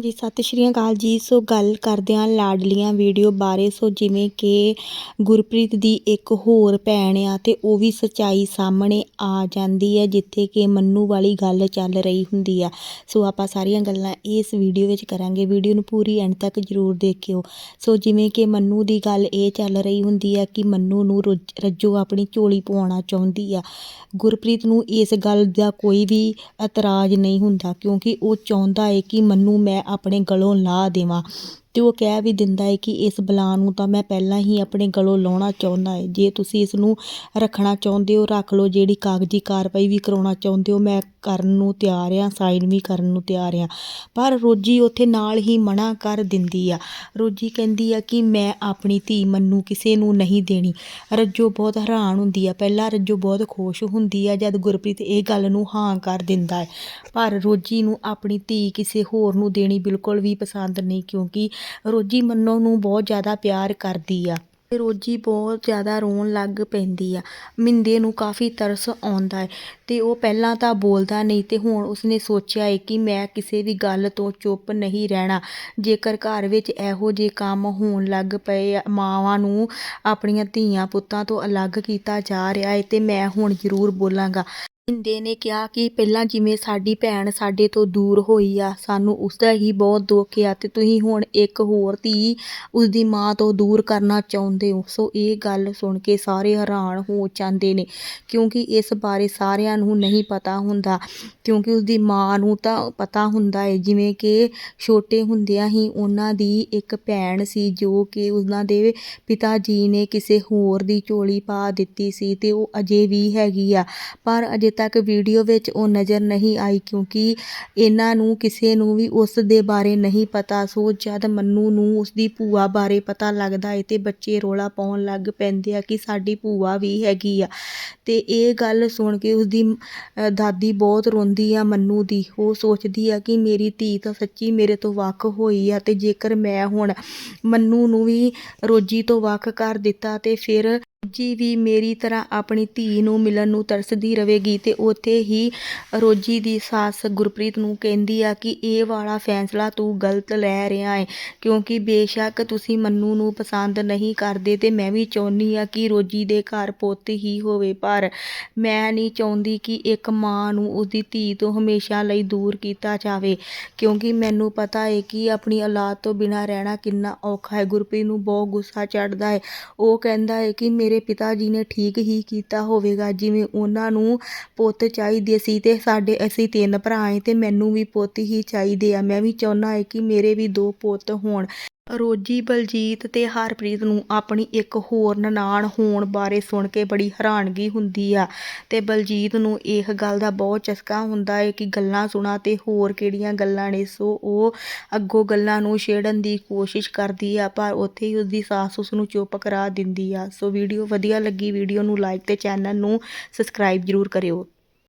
ਜੀ, ਸਤਿ ਸ਼੍ਰੀ ਅਕਾਲ ਜੀ। ਸੋ ਗੱਲ ਕਰਦੇ ਹਾਂ ਲਾਡਲੀਆਂ ਵੀਡੀਓ ਬਾਰੇ। ਸੋ ਜਿਵੇਂ ਕਿ ਗੁਰਪ੍ਰੀਤ ਦੀ ਇੱਕ ਹੋਰ ਭੈਣ ਆ ਤੇ ਉਹ ਵੀ ਸਚਾਈ ਸਾਹਮਣੇ ਆ ਜਾਂਦੀ ਹੈ, ਜਿੱਥੇ ਕਿ ਮੰਨੂ ਵਾਲੀ ਗੱਲ ਚੱਲ ਰਹੀ ਹੁੰਦੀ ਆ। ਸੋ ਆਪਾਂ ਸਾਰੀਆਂ ਗੱਲਾਂ ਇਸ ਵੀਡੀਓ ਵਿੱਚ ਕਰਾਂਗੇ। ਵੀਡੀਓ ਨੂੰ ਪੂਰੀ ਐਂਡ ਤੱਕ ਜ਼ਰੂਰ ਦੇਖਿਓ। ਸੋ ਜਿਵੇਂ ਕਿ ਮੰਨੂ ਦੀ ਗੱਲ ਇਹ ਚੱਲ ਰਹੀ ਹੁੰਦੀ ਆ ਕਿ ਮੰਨੂ ਨੂੰ ਰੁੱਜ- ਰੱਜੋ ਆਪਣੀ ਝੋਲੀ ਪਵਾਉਣਾ ਚਾਹੁੰਦੀ ਆ। ਗੁਰਪ੍ਰੀਤ ਨੂੰ ਇਸ ਗੱਲ ਦਾ ਕੋਈ ਵੀ ਇਤਰਾਜ਼ ਨਹੀਂ ਹੁੰਦਾ, ਕਿਉਂਕਿ ਉਹ ਚਾਹੁੰਦਾ ਹੈ ਕਿ ਮੰਨੂ ਮੈਂ ਆਪਣੇ ਗਲੋਂ ਲਾਹ ਦੇਵਾਂ। ਅਤੇ ਉਹ ਕਹਿ ਵੀ ਦਿੰਦਾ ਹੈ ਕਿ ਇਸ ਬਲਾ ਨੂੰ ਤਾਂ ਮੈਂ ਪਹਿਲਾਂ ਹੀ ਆਪਣੇ ਗਲੋਂ ਲਾਉਣਾ ਚਾਹੁੰਦਾ ਹੈ ਜੇ ਤੁਸੀਂ ਇਸ ਨੂੰ ਰੱਖਣਾ ਚਾਹੁੰਦੇ ਹੋ, ਰੱਖ ਲਓ। ਜਿਹੜੀ ਕਾਗਜ਼ੀ ਕਾਰਵਾਈ ਵੀ ਕਰਾਉਣਾ ਚਾਹੁੰਦੇ ਹੋ, ਮੈਂ ਕਰਨ ਨੂੰ ਤਿਆਰ ਹਾਂ ਸਾਈਨ ਵੀ ਕਰਨ ਨੂੰ ਤਿਆਰ ਹਾਂ ਪਰ ਰੋਜੀ ਉੱਥੇ ਨਾਲ ਹੀ ਮਨਾ ਕਰ ਦਿੰਦੀ ਆ। ਰੋਜੀ ਕਹਿੰਦੀ ਆ ਕਿ ਮੈਂ ਆਪਣੀ ਧੀ ਮੰਨੂ ਕਿਸੇ ਨੂੰ ਨਹੀਂ ਦੇਣੀ। ਰੱਜੋ ਬਹੁਤ ਹੈਰਾਨ ਹੁੰਦੀ ਆ। ਪਹਿਲਾਂ ਰੱਜੋ ਬਹੁਤ ਖੁਸ਼ ਹੁੰਦੀ ਆ ਜਦ ਗੁਰਪ੍ਰੀਤ ਇਹ ਗੱਲ ਨੂੰ ਹਾਂ ਕਰ ਦਿੰਦਾ ਹੈ ਪਰ ਰੋਜੀ ਨੂੰ ਆਪਣੀ ਧੀ ਕਿਸੇ ਹੋਰ ਨੂੰ ਦੇਣੀ ਬਿਲਕੁਲ ਵੀ ਪਸੰਦ ਨਹੀਂ, ਕਿਉਂਕਿ ਰੋਜੀ ਮੰਨੋ ਨੂੰ ਬਹੁਤ ਜ਼ਿਆਦਾ ਪਿਆਰ ਕਰਦੀ ਆ। ਤੇ ਰੋਜੀ ਬਹੁਤ ਜ਼ਿਆਦਾ ਰੋਣ ਲੱਗ ਪੈਂਦੀ ਆ। ਮਿੰਦੇ ਨੂੰ ਕਾਫੀ ਤਰਸ ਆਉਂਦਾ ਹੈ ਤੇ ਉਹ ਪਹਿਲਾਂ ਤਾਂ ਬੋਲਦਾ ਨਹੀਂ ਤੇ ਹੁਣ ਉਸਨੇ ਸੋਚਿਆ ਹੈ ਕਿ ਮੈਂ ਕਿਸੇ ਵੀ ਗੱਲ ਤੋਂ ਚੁੱਪ ਨਹੀਂ ਰਹਿਣਾ। ਜੇਕਰ ਘਰ ਵਿੱਚ ਇਹੋ ਜਿਹੇ ਕੰਮ ਹੋਣ ਲੱਗ ਪਏ ਆ, ਮਾਵਾਂ ਨੂੰ ਆਪਣੀਆਂ ਧੀਆਂ ਪੁੱਤਾਂ ਤੋਂ ਅਲੱਗ ਕੀਤਾ ਜਾ ਰਿਹਾ ਹੈ ਤੇ ਮੈਂ ਹੁਣ ਜ਼ਰੂਰ ਬੋਲਾਂਗਾ। ਹਿੰਦੇ ਨੇ ਕਿਹਾ ਕਿ ਪਹਿਲਾਂ ਜਿਵੇਂ ਸਾਡੀ ਭੈਣ ਸਾਡੇ ਤੋਂ ਦੂਰ ਹੋਈ ਆ, ਸਾਨੂੰ ਉਸਦਾ ਹੀ ਬਹੁਤ ਦੁੱਖ ਆ ਅਤੇ ਤੁਸੀਂ ਹੁਣ ਇੱਕ ਹੋਰ ਧੀ ਉਸਦੀ ਮਾਂ ਤੋਂ ਦੂਰ ਕਰਨਾ ਚਾਹੁੰਦੇ ਹੋ। ਸੋ ਇਹ ਗੱਲ ਸੁਣ ਕੇ ਸਾਰੇ ਹੈਰਾਨ ਹੋ ਜਾਂਦੇ ਨੇ ਕਿਉਂਕਿ ਇਸ ਬਾਰੇ ਸਾਰਿਆਂ ਨੂੰ ਨਹੀਂ ਪਤਾ ਹੁੰਦਾ। ਕਿਉਂਕਿ ਉਸਦੀ ਮਾਂ ਨੂੰ ਤਾਂ ਪਤਾ ਹੁੰਦਾ ਹੈ ਜਿਵੇਂ ਕਿ ਛੋਟੇ ਹੁੰਦਿਆਂ ਹੀ ਉਹਨਾਂ ਦੀ ਇੱਕ ਭੈਣ ਸੀ ਜੋ ਕਿ ਉਹਨਾਂ ਦੇ ਪਿਤਾ ਜੀ ਨੇ ਕਿਸੇ ਹੋਰ ਦੀ ਝੋਲੀ ਪਾ ਦਿੱਤੀ ਸੀ ਤੇ ਉਹ ਅਜੇ ਵੀ ਹੈਗੀ ਆ। ਪਰ ਅਜੇ ਤੱਕ ਵੀਡੀਓ ਵਿੱਚ ਉਹ ਨਜ਼ਰ ਨਹੀਂ ਆਈ ਕਿਉਂਕਿ ਇਹਨਾਂ ਨੂੰ ਕਿਸੇ ਨੂੰ ਵੀ ਉਸ ਦੇ ਬਾਰੇ ਨਹੀਂ ਪਤਾ। ਸੋ ਜਦ ਮੰਨੂ ਨੂੰ ਉਸਦੀ ਭੂਆ ਬਾਰੇ ਪਤਾ ਲੱਗਦਾ ਹੈ ਤੇ ਬੱਚੇ ਰੋਲਾ ਪਾਉਣ ਲੱਗ ਪੈਂਦੇ ਆ ਕਿ ਸਾਡੀ ਭੂਆ ਵੀ ਹੈਗੀ ਆ। ਤੇ ਇਹ ਗੱਲ ਸੁਣ ਕੇ ਉਸਦੀ ਅ, ਦਾਦੀ ਬਹੁਤ ਰੋਂਦੀ ਆ ਮੰਨੂ ਦੀ। ਉਹ ਸੋਚਦੀ ਆ ਕਿ ਮੇਰੀ ਧੀ ਤਾਂ ਸੱਚੀ ਮੇਰੇ ਤੋਂ ਵੱਖ ਹੋਈ ਆ ਤੇ ਜੇਕਰ ਮੈਂ ਹੁਣ ਮੰਨੂ ਨੂੰ ਵੀ ਰੋਜੀ ਤੋਂ ਵੱਖ ਕਰ ਦਿੱਤਾ ਤੇ ਫਿਰ ਰੋਜੀ ਵੀ ਮੇਰੀ ਤਰ੍ਹਾਂ ਆਪਣੀ ਧੀ ਨੂੰ ਮਿਲਣ ਨੂੰ ਤਰਸਦੀ ਰਹੇਗੀ ਤੇ ਉੱਥੇ ਹੀ ਰੋਜੀ ਦੀ ਸੱਸ ਗੁਰਪ੍ਰੀਤ ਨੂੰ ਕਹਿੰਦੀ ਆ ਕਿ ਇਹ ਵਾਲਾ ਫੈਸਲਾ ਤੂੰ ਗਲਤ ਲੈ ਰਿਹਾ ਹੈ ਕਿਉਂਕਿ ਬੇਸ਼ੱਕ ਤੁਸੀਂ ਮੰਨੂ ਨੂੰ ਪਸੰਦ ਨਹੀਂ ਕਰਦੇ ਤੇ ਮੈਂ ਵੀ ਚਾਹੁੰਦੀ ਆ ਕਿ ਰੋਜੀ ਦੇ ਘਰ ਪੁੱਤ ਹੀ ਹੋਵੇ, ਪਰ ਮੈਂ ਨਹੀਂ ਚਾਹੁੰਦੀ ਕਿ ਇੱਕ ਮਾਂ ਨੂੰ ਉਸਦੀ ਧੀ ਤੋਂ ਹਮੇਸ਼ਾ ਲਈ ਦੂਰ ਕੀਤਾ ਜਾਵੇ, ਕਿਉਂਕਿ ਮੈਨੂੰ ਪਤਾ ਹੈ ਕਿ ਆਪਣੀ ਔਲਾਦ ਤੋਂ ਬਿਨਾਂ ਰਹਿਣਾ ਕਿੰਨਾ ਔਖਾ ਹੈ ਗੁਰਪ੍ਰੀਤ ਨੂੰ ਬਹੁਤ ਗੁੱਸਾ ਚੜਦਾ ਹੈ ਉਹ ਕਹਿੰਦਾ ਹੈ ਕਿ ਮੇਰੇ ਪਿਤਾ ਜੀ ਨੇ ਠੀਕ ਹੀ ਕੀਤਾ ਹੋਵੇਗਾ। ਜਿਵੇਂ ਉਹਨਾਂ ਨੂੰ ਪੁੱਤ ਚਾਹੀਦੇ ਸੀ ਤੇ ਸਾਡੇ ਅਸੀਂ ਤਿੰਨ ਭਰਾ ਏ ਤੇ ਮੈਨੂੰ ਵੀ ਪੁੱਤ ਹੀ ਚਾਹੀਦੇ ਆ। ਮੈਂ ਵੀ ਚਾਹੁੰਦਾ ਹੈ ਕਿ ਮੇਰੇ ਵੀ ਦੋ ਪੁੱਤ ਹੋਣ। ਰੋਜੀ ਬਲਜੀਤ ਤੇ ਹਰਪ੍ਰੀਤ ਨੂੰ ਆਪਣੀ ਇੱਕ ਹੋਰ ਨਨਾਣ ਹੋਣ ਬਾਰੇ ਸੁਣ ਕੇ ਬੜੀ ਹੈਰਾਨਗੀ ਹੁੰਦੀ ਆ। ਤੇ ਬਲਜੀਤ ਨੂੰ ਇਹ ਗੱਲ ਦਾ ਬਹੁਤ ਚਸਕਾ ਹੁੰਦਾ ਹੈ ਕਿ ਗੱਲਾਂ ਸੁਣਾ ਤੇ ਹੋਰ ਕਿਹੜੀਆਂ ਗੱਲਾਂ ਨੇ, ਸੋ ਉਹ ਅੱਗੋਂ ਗੱਲਾਂ ਨੂੰ ਛੇੜਨ ਦੀ ਕੋਸ਼ਿਸ਼ ਕਰਦੀ ਆ, ਪਰ ਉੱਥੇ ਹੀ ਉਸਦੀ ਸਾਸ ਉਸ ਨੂੰ ਚੁੱਪ ਕਰਾ ਦਿੰਦੀ ਆ। ਸੋ ਵੀਡੀਓ ਵਧੀਆ ਲੱਗੀ, ਵੀਡੀਓ ਨੂੰ ਲਾਈਕ ਤੇ ਚੈਨਲ ਨੂੰ ਸਬਸਕ੍ਰਾਈਬ ਜ਼ਰੂਰ ਕਰਿਓ।